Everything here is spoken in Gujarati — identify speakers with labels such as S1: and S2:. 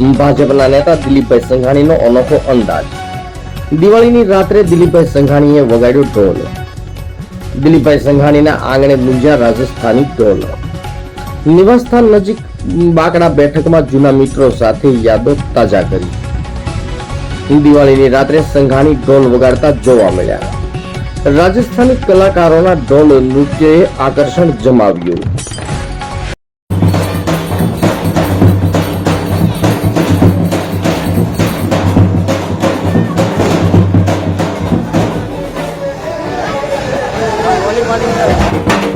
S1: ભાજપના નેતા દિલીપભાઈ સંઘાણીનો અનોખો અંદાજ. દિવાળીની રાત્રે દિલીપભાઈ સંઘાણીએ વગાડ્યો ઢોલ. દિલીપભાઈ સંઘાણીના આંગણે ગુંજ્યા રાજસ્થાની ઢોલ. નિવાસસ્થાન નજીક બાકડા બેઠકમાં જૂના મિત્રો સાથે યાદો તાજા કરી. દિવાળીની રાત્રે સંઘાણી ઢોલ વગાડતા જોવા મળ્યા. રાજસ્થાની કલાકારોના ઢોલ નૃત્યએ આકર્ષણ જમાવ્યું. igual